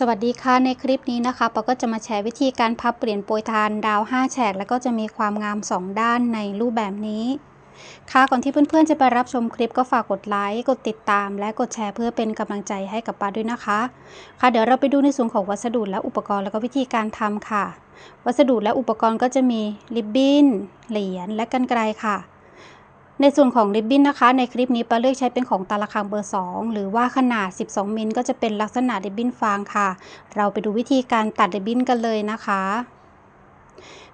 สวัสดีค่ะในคลิปนี้นะคะปาก็จะมาแชร์วิธีการพับเปลี่ยนโปรยทานดาว 5 แฉก แล้วก็จะมีความงาม 2 ด้านในรูปแบบนี้ ค่ะก่อนที่เพื่อนๆจะไปรับชมคลิปก็ฝากกดไลค์กดติดตาม และกดแชร์เพื่อเป็นกำลังใจให้กับปาด้วยนะคะ ค่ะเดี๋ยวเราไปดูในส่วนของวัสดุและอุปกรณ์แล้วก็วิธีการทำค่ะ วัสดุและอุปกรณ์ก็จะมีริบบิ้นเหรียญและกันไกลค่ะ ในส่วนของริบบิ้นนะคะในคลิปนี้ปาเลือกใช้เป็นของตาละคังเบอร์ 2 หรือว่าขนาด 12 มิลก็จะเป็นลักษณะริบบิ้นฟางค่ะ เราไปดูวิธีการตัดริบบิ้นกันเลยนะคะ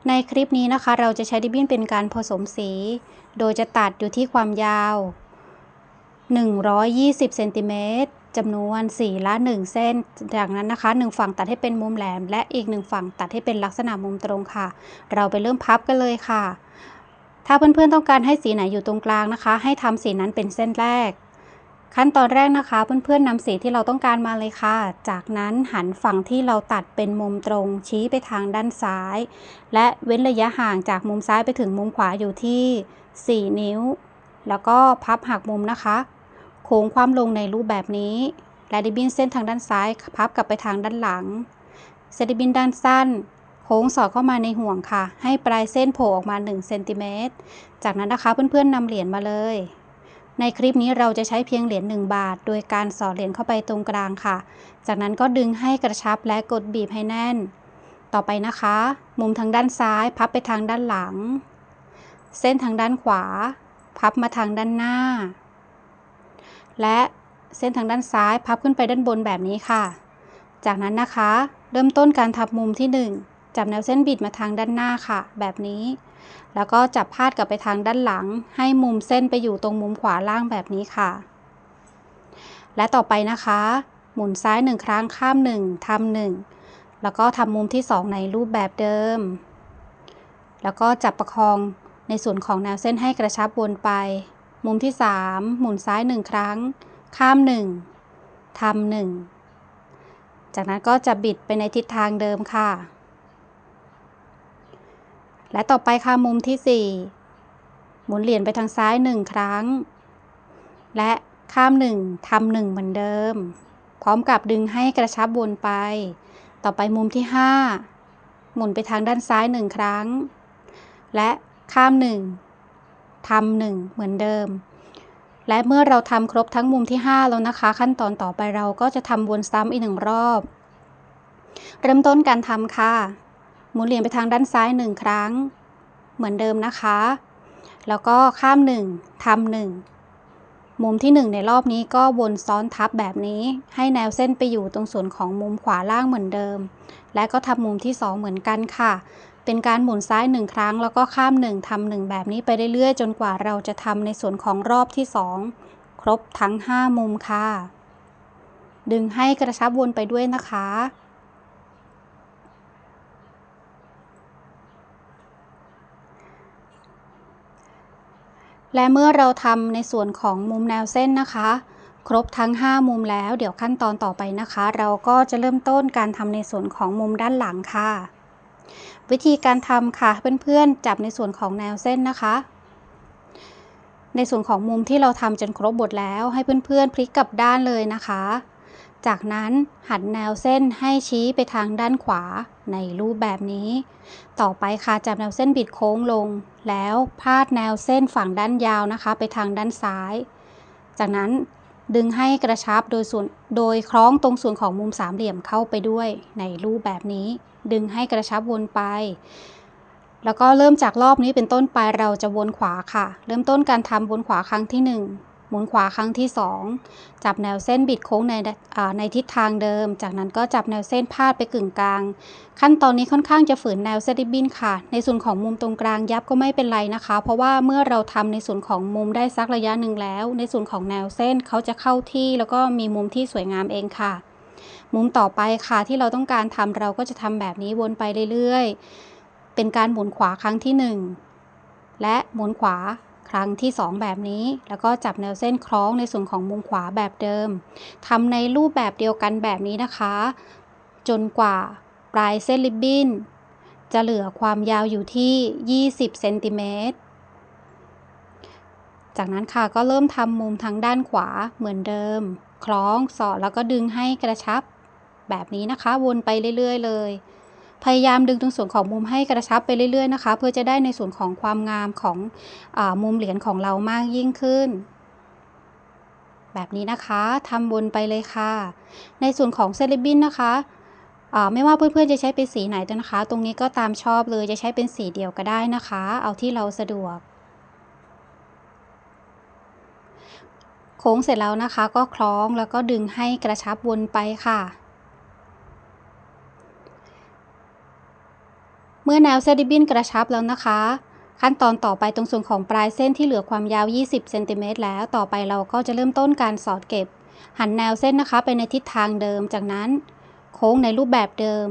ในคลิปนี้นะคะ เราจะใช้ริบบิ้นเป็นการผสมสี โดยจะตัดอยู่ที่ความยาว 120เซนติเมตรจำนวน4ละ1 เส้น จากนั้นนะคะ 1 ฝั่งตัดให้เป็นมุมแหลม และอีก 1 ฝั่งตัดให้เป็นลักษณะมุมตรงค่ะ เราไปเริ่มพับกันเลยค่ะ ถ้าเพื่อนๆต้องการให้สีไหนอยู่ตรงกลางนะคะ ให้ทำสีนั้นเป็นเส้นแรก ขั้นตอนแรกนะคะ เพื่อนๆนำสีที่เราต้องการมาเลยค่ะ จากนั้นหันฝั่งที่เราตัดเป็นมุมตรง ชี้ไปทางด้านซ้าย และเว้นระยะห่างจากมุมซ้ายไปถึงมุมขวาอยู่ที่ 4 นิ้ว แล้วก็พับหักมุมนะคะ โค้งความลงในรูปแบบนี้ และดิบินเส้นทางด้านซ้าย พับกลับไปทางด้านหลังเซดิบินด้านสั้น โค้งสอดเข้ามาในห่วงค่ะ ให้ปลายเส้นโผล่ออกมา1เซนติเมตรจากนั้นนะคะเพื่อนๆนำเหรียญมาเลย ในคลิปนี้เราจะใช้เพียงเหรียญ1บาท โดยการสอดเหรียญเข้าไปตรงกลางค่ะ จากนั้นก็ดึงให้กระชับและกดบีบให้แน่น ต่อไปนะคะ มุมทางด้านซ้ายพับไปทางด้านหลัง เส้นทางด้านขวา พับมาทางด้านหน้า และเส้นทางด้านซ้ายพับขึ้นไปด้านบนแบบนี้ค่ะ จากนั้นนะคะ เริ่มต้นการทับมุมที่ 1 จับแนวเส้นบิดมาทางด้านหน้าค่ะ แบบนี้ แล้วก็จับพาดกลับไปทางด้านหลัง ให้มุมเส้นไปอยู่ตรงมุมขวาล่างแบบนี้ค่ะ และต่อไปนะคะ หมุนซ้ายหนึ่งครั้งข้ามหนึ่งทำหนึ่งแล้วก็ทำมุมที่สองในรูปแบบเดิม แล้วก็จับประคองในส่วนของแนวเส้นให้กระชับวนไป มุมที่สามหมุนซ้ายหนึ่งครั้ง ข้ามหนึ่งทำหนึ่งจากนั้นก็จะบิดไปในทิศทางเดิมค่ะ และต่อไปค่ะมุมที่ 4 หมุนเหรียญไปทางซ้าย 1 ครั้ง และข้าม 1ทำ1เหมือนเดิม พร้อมกับดึงให้กระชับวนไป ต่อไปมุมที่ 5 หมุนไปทางด้านซ้าย 1 ครั้ง และข้าม 1ทำ1เหมือนเดิม และเมื่อเราทำครบทั้งมุมที่ 5 แล้วนะคะ ขั้นตอนต่อไปเราก็จะทำวนซ้ำอีกหนึ่งรอบ เริ่มต้นการทำค่ะ หมุนเหรียญไปทางด้านซ้ายหนึ่งครั้ง เหมือนเดิมนะคะ แล้วก็ข้ามหนึ่งทำหนึ่งมุมที่ 1 ในรอบนี้ก็วนซ้อนทับแบบนี้ ให้แนวเส้นไปอยู่ตรงส่วนของมุมขวาล่างเหมือนเดิม และก็ทำมุมที่ 2 เหมือนกันค่ะ เป็นการหมุนซ้าย 1 ครั้ง แล้วก็ข้าม 1ทำ1แบบนี้ไปเรื่อยๆ จนกว่าเราจะทำในส่วนของรอบที่ 2 ครบทั้ง 5 มุมค่ะ ดึงให้กระชับวนไปด้วยนะคะ และเมื่อเราทำในส่วนของมุมแนวเส้นนะคะ ครบทั้ง 5 มุมแล้ว เดี๋ยวขั้นตอนต่อไปนะคะ เราก็จะเริ่มต้นการทำในส่วนของมุมด้านหลังค่ะ วิธีการทำค่ะเพื่อนๆจับในส่วนของแนวเส้นนะคะ ในส่วนของมุมที่เราทำจนครบหมดแล้ว ให้เพื่อนๆพลิกกลับด้านเลยนะคะ จากนั้นหันแนวเส้นให้ชี้ไปทางด้านขวาในรูปแบบนี้ ต่อไปค่ะจับแนวเส้นบิดโค้งลง แล้วพาดแนวเส้นฝั่งด้านยาวนะคะ ไปทางด้านซ้าย จากนั้นดึงให้กระชับโดยส่วนโดยคล้องตรงส่วนของมุมสามเหลี่ยมเข้าไปด้วยในรูปแบบนี้ ดึงให้กระชับวนไป แล้วก็เริ่มจากรอบนี้เป็นต้นไปเราจะวนขวาค่ะ เริ่มต้นการทำวนขวาครั้งที่ 1 หมุนขวาครั้งที่ 2 จับแนวเส้นบิดโค้งในในทิศทางเดิม จากนั้นก็จับแนวเส้นพาดไปกึ่งกลาง ขั้นตอนนี้ค่อนข้างจะฝืนแนวเซดิบินค่ะ ในส่วนของมุมตรงกลางยับก็ไม่เป็นไรนะคะ เพราะว่าเมื่อเราทำในส่วนของมุมได้สักระยะหนึ่งแล้ว ในส่วนของแนวเส้นเขาจะเข้าที่ แล้วก็มีมุมที่สวยงามเองค่ะมุมต่อไปค่ะที่เราต้องการทำเราก็จะทำแบบนี้วนไปเรื่อยๆ เป็นการหมุนขวาครั้งที่ 1 และหมุนขวา ครั้งที่ 2 แบบนี้ แล้วก็จับแนวเส้นคล้องในส่วนของมุมขวาแบบเดิมทำในรูปแบบเดียวกันแบบนี้นะคะ จนกว่าปลายเส้นริบบิ้นจะเหลือความยาวอยู่ที่ 20เซนติเมตรจากนั้นค่ะก็เริ่มทำมุมทางด้านขวาเหมือนเดิม คล้องสอดแล้วก็ดึงให้กระชับ แบบนี้นะคะวนไปเรื่อย ๆ เลย พยายามดึงตรงส่วนของมุมให้กระชับไปเรื่อยๆนะคะ เพื่อจะได้ในส่วนของความงามของอมุมเหรียญของเรามากยิ่งขึ้น แบบนี้นะคะทำวนไปเลยค่ะ ในส่วนของเซเลบินนะคะไม่ว่าเพื่อนๆจะใช้เป็นสีไหนนะคะ ตรงนี้ก็ตามชอบเลยจะใช้เป็นสีเดียวก็ได้นะคะ เอาที่เราสะดวก โค้งเสร็จแล้วนะคะก็คล้องแล้วก็ดึงให้กระชับวนไปค่ะ มื่อแนวเซดิบินกระชับแล้วนะคะ ขั้นตอนต่อไปตรงส่วนของปลายเส้นที่เหลือความยาว 20เซนติเมตรแล้วต่อไปเราก็จะเริ่มต้นการสอดเก็บ หันแนวเส้นนะคะไปในทิศทางเดิม จากนั้นโค้งในรูปแบบเดิม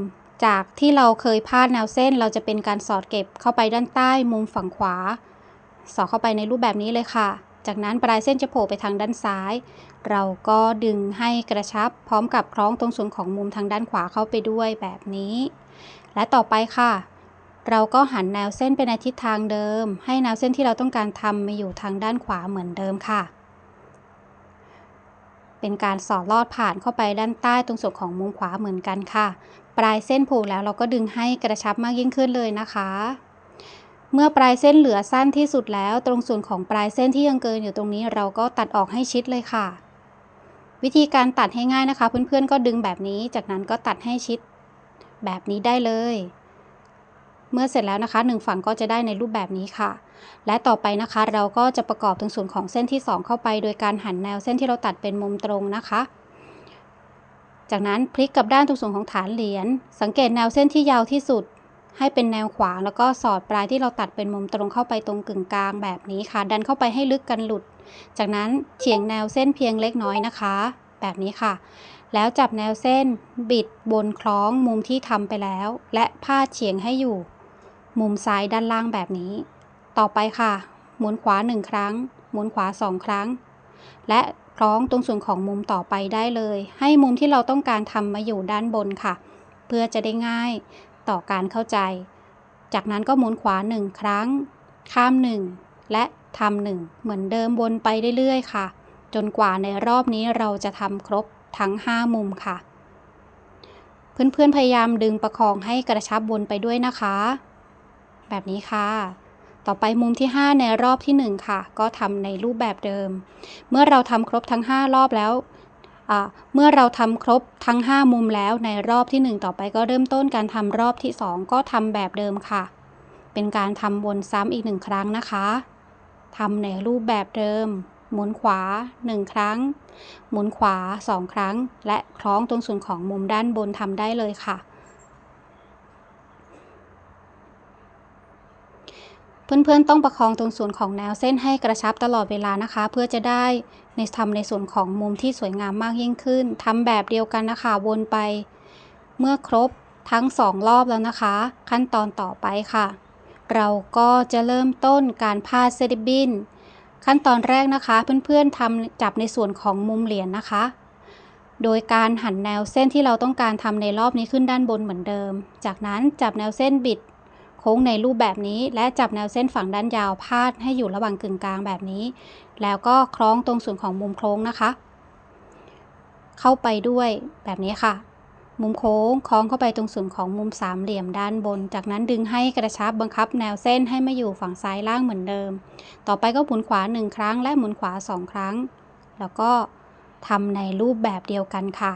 จากที่เราเคยพาดแนวเส้นเราจะเป็นการสอดเก็บเข้าไปด้านใต้มุมฝั่งขวา สอดเข้าไปในรูปแบบนี้เลยค่ะ จากนั้นปลายเส้นจะโผล่ไปทางด้านซ้าย เราก็ดึงให้กระชับ พร้อมกับคล้องตรงส่วนของมุมทางด้านขวาเข้าไปด้วยแบบนี้ และต่อไปค่ะ เราก็หันแนวเส้นไปในทิศทางเดิม ให้แนวเส้นที่เราต้องการทำมาอยู่ทางด้านขวาเหมือนเดิมค่ะ เป็นการสอดลอดผ่านเข้าไปด้านใต้ตรงส่วนของมุมขวาเหมือนกันค่ะ ปลายเส้นผูกแล้วเราก็ดึงให้กระชับมากยิ่งขึ้นเลยนะคะ เมื่อปลายเส้นเหลือสั้นที่สุดแล้ว ตรงส่วนของปลายเส้นที่ยังเกินอยู่ตรงนี้ เราก็ตัดออกให้ชิดเลยค่ะ วิธีการตัดให้ง่ายนะคะ เพื่อนๆก็ดึงแบบนี้ จากนั้นก็ตัดให้ชิด แบบนี้ได้เลย เมื่อเสร็จแล้วนะคะหนึ่งฝั่งก็จะได้ในรูปแบบนี้ค่ะ และต่อไปนะคะ เราก็จะประกอบตรงส่วนของเส้นที่ 2 เข้าไป โดยการหันแนวเส้นที่เราตัดเป็นมุมตรงนะคะ จากนั้นพลิกกับด้านตรงส่วนของฐานเหรียญสังเกตแนวเส้นที่ยาวที่สุด ให้เป็นแนวขวางแล้วก็สอดปลายที่เราตัดเป็นมุมตรงเข้าไปตรงกึ่งกลางแบบนี้ค่ะ ดันเข้าไปให้ลึกกันหลุด จากนั้นเฉียงแนวเส้นเพียงเล็กน้อยนะคะ แบบนี้ค่ะแล้วจับแนวเส้น บิดบนคล้องมุมที่ทำไปแล้ว และพาดเฉียงให้อยู่ มุมซ้ายด้านล่างแบบนี้ ต่อไปค่ะ หมุนขวา 1 ครั้ง หมุนขวา 2 ครั้ง และคล้องตรงส่วนของมุมต่อไปได้เลย ให้มุมที่เราต้องการทำมาอยู่ด้านบนค่ะ เพื่อจะได้ง่ายต่อการเข้าใจ จากนั้นก็หมุนขวา 1 ครั้ง ข้าม 1 และทำหนึ่งเหมือนเดิมวนไปเรื่อยๆค่ะ จนกว่าในรอบนี้เราจะทำครบทั้ง 5 มุมค่ะ เพื่อนๆพยายามดึงประคองให้กระชับวนไปด้วยนะคะ แบบนี้ค่ะ ต่อไปมุมที่ 5 ในรอบที่ 1 ค่ะ ก็ทำในรูปแบบเดิม เมื่อเราทำครบทั้ง 5 รอบแล้วเมื่อเราทำครบทั้ง 5 มุมแล้วในรอบที่ 1 ต่อไปก็เริ่มต้นการทำรอบที่ 2 ก็ทำแบบเดิมค่ะ เป็นการทำวนซ้ำอีกหนึ่งครั้งนะคะทำในรูปแบบเดิม หมุนขวา 1 ครั้ง หมุนขวา 2 ครั้ง และคล้องตรงส่วนของมุมด้านบนทำได้เลยค่ะ เพื่อนๆ ต้องประคองตรงส่วนของแนวเส้นให้กระชับตลอดเวลานะคะ เพื่อจะได้ในทำในส่วนของมุมที่สวยงามมากยิ่งขึ้นทำแบบเดียวกันนะคะวนไป เมื่อครบทั้งสองรอบแล้วนะคะ ขั้นตอนต่อไปค่ะ เราก็จะเริ่มต้นการพาดเซดิบินขั้นตอนแรกนะคะ เพื่อนๆทำจับในส่วนของมุมเหรียญนนะคะ โดยการหันแนวเส้นที่เราต้องการทำในรอบนี้ขึ้นด้านบนเหมือนเดิม จากนั้นจับแนวเส้นบิด โค้งในรูปแบบนี้ และจับแนวเส้นฝั่งด้านยาวพาดให้อยู่ระหว่างกึ่งกลางแบบนี้ แล้วก็คล้องตรงส่วนของมุมโค้งนะคะ เข้าไปด้วยแบบนี้ค่ะ มุมโค้งคล้องเข้าไปตรงส่วนของมุมสามเหลี่ยมด้านบน จากนั้นดึงให้กระชับบังคับแนวเส้นให้มาอยู่ฝั่งซ้ายล่างเหมือนเดิม ต่อไปก็หมุนขวา 1 ครั้ง และหมุนขวา 2 ครั้ง แล้วก็ทำในรูปแบบเดียวกันค่ะ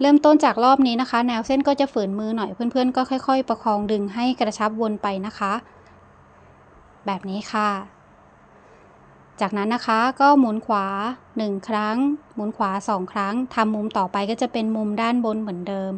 เริ่มต้นจากรอบนี้นะคะ แนวเส้นก็จะฝืนมือหน่อยเพื่อนๆ ก็ค่อย ๆ ประคองดึงให้กระชับวนไปนะคะ แบบนี้ค่ะ จากนั้นนะคะก็หมุนขวา 1 ครั้ง หมุนขวา 2 ครั้งทำมุมต่อไปก็จะเป็นมุมด้านบนเหมือนเดิม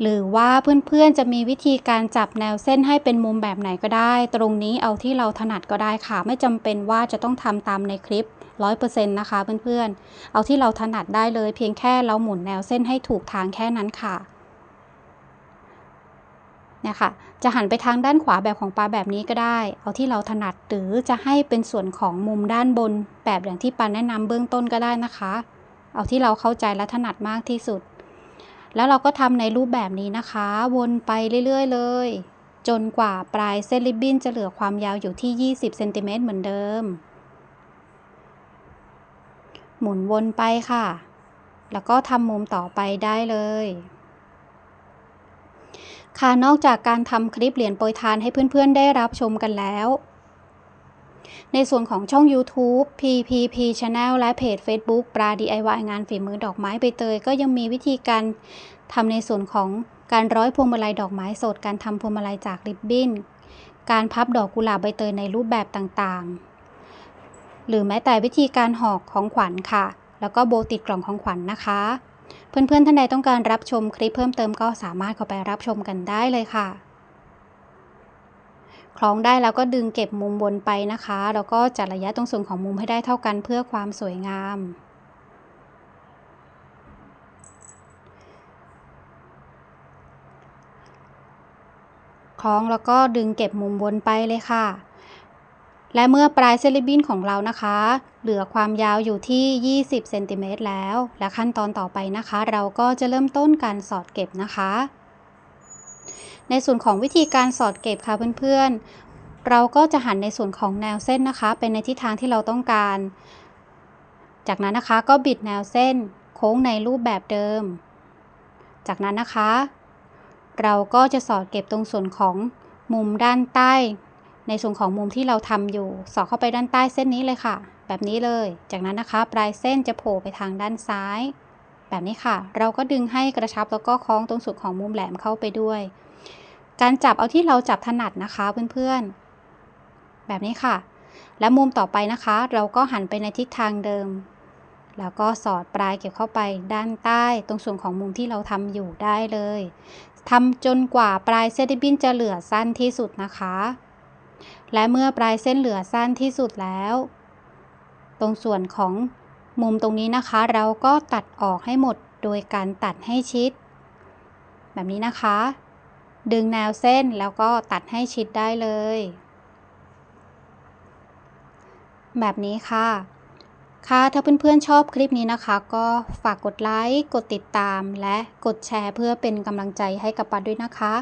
หรือว่าเพื่อนๆจะมีวิธีการจับแนวเส้นให้เป็นมุมแบบไหนก็ได้ ตรงนี้เอาที่เราถนัดก็ได้ค่ะ ไม่จำเป็นว่าจะต้องทำตามในคลิปร้อยเปอร์เซ็นต์นะคะเพื่อนๆ เอาที่เราถนัดได้เลย เพียงแค่เราหมุนแนวเส้นให้ถูกทางแค่นั้นค่ะ เนี่ยค่ะ จะหันไปทางด้านขวาแบบของปลาแบบนี้ก็ได้ เอาที่เราถนัดหรือจะให้เป็นส่วนของมุมด้านบน แบบอย่างที่ปาแนะนำเบื้องต้นก็ได้นะคะ เอาที่เราเข้าใจและถนัดมากที่สุด แล้วเราก็ทำในรูปแบบนี้นะคะ วนไปเรื่อย ๆ เลย จนกว่าปลายเส้นริบบิ้นจะเหลือความยาวอยู่ที่ 20เซนติเมตรเหมือนเดิม หมุนวนไปค่ะ แล้วก็ทำมุมต่อไปได้เลย ค่ะนอกจากการทำคลิปเหรียญโปรยทานให้เพื่อนๆได้รับชมกันแล้ว ในส่วนของช่อง YouTube PPP Channel และเพจ Facebook ปลา DIY งานฝีมือดอกไม้ใบเตย ก็ยังมีวิธีการทำในส่วนของการร้อยพวงมาลัยดอกไม้สด การทำพวงมาลัยจากริบบิ้น การพับดอกกุหลาบใบเตยในรูปแบบต่างๆ หรือแม้แต่วิธีการห่อของขวัญค่ะ แล้วก็โบติดกล่องของขวัญนนะคะ เพื่อนๆท่านใดต้องการรับชมคลิปเพิ่มเติมก็สามารถเข้าไปรับชมกันได้เลยค่ะ คล้องได้แล้วก็ดึงเก็บมุมบนไปนะคะ แล้วก็จัดระยะตรงส่วนของมุมให้ได้เท่ากันเพื่อความสวยงาม คล้องแล้วก็ดึงเก็บมุมบนไปเลยค่ะ และเมื่อปลายเซลิบินของเรานะคะ เหลือความยาวอยู่ที่ 20เซนติเมตรแล้ว และขั้นตอนต่อไปนะคะ เราก็จะเริ่มต้นการสอดเก็บนะคะ ในส่วนของวิธีการสอดเก็บค่ะเพื่อนๆ เราก็จะหันในส่วนของแนวเส้นนะคะ เป็นในทิศทางที่เราต้องการ จากนั้นนะคะก็บิดแนวเส้นโค้งในรูปแบบเดิม จากนั้นนะคะ เราก็จะสอดเก็บตรงส่วนของมุมด้านใต้ ในส่วนของมุมที่เราทำอยู่ สอดเข้าไปด้านใต้เส้นนี้เลยค่ะ แบบนี้เลย จากนั้นนะคะ ปลายเส้นจะโผล่ไปทางด้านซ้าย แบบนี้ค่ะ เราก็ดึงให้กระชับแล้วก็คล้องตรงส่วนของมุมแหลมเข้าไปด้วย การจับเอาที่เราจับถนัดนะคะเพื่อนๆ แบบนี้ค่ะ และมุมต่อไปนะคะ เราก็หันไปในทิศทางเดิม แล้วก็สอดปลายเก็บเข้าไปด้านใต้ ตรงส่วนของมุมที่เราทำอยู่ได้เลยทำจนกว่าปลายเส้นริบบิ้นจะเหลือสั้นที่สุดนะคะ และเมื่อปลายเส้นเหลือสั้นที่สุดแล้ว ตรงส่วนของมุมตรงนี้นะคะ เราก็ตัดออกให้หมดโดยการตัดให้ชิด แบบนี้นะคะ ดึงแนวเส้นแล้วก็ตัดให้ชิดได้เลย แบบนี้ค่ะค่ะถ้าเพื่อนๆชอบคลิปนี้นะคะ ก็ฝากกดไลค์ กดติดตาม และกดแชร์เพื่อเป็นกำลังใจให้กับปัดด้วยนะคะ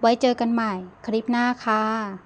ไว้เจอกันใหม่คลิปหน้าค่ะ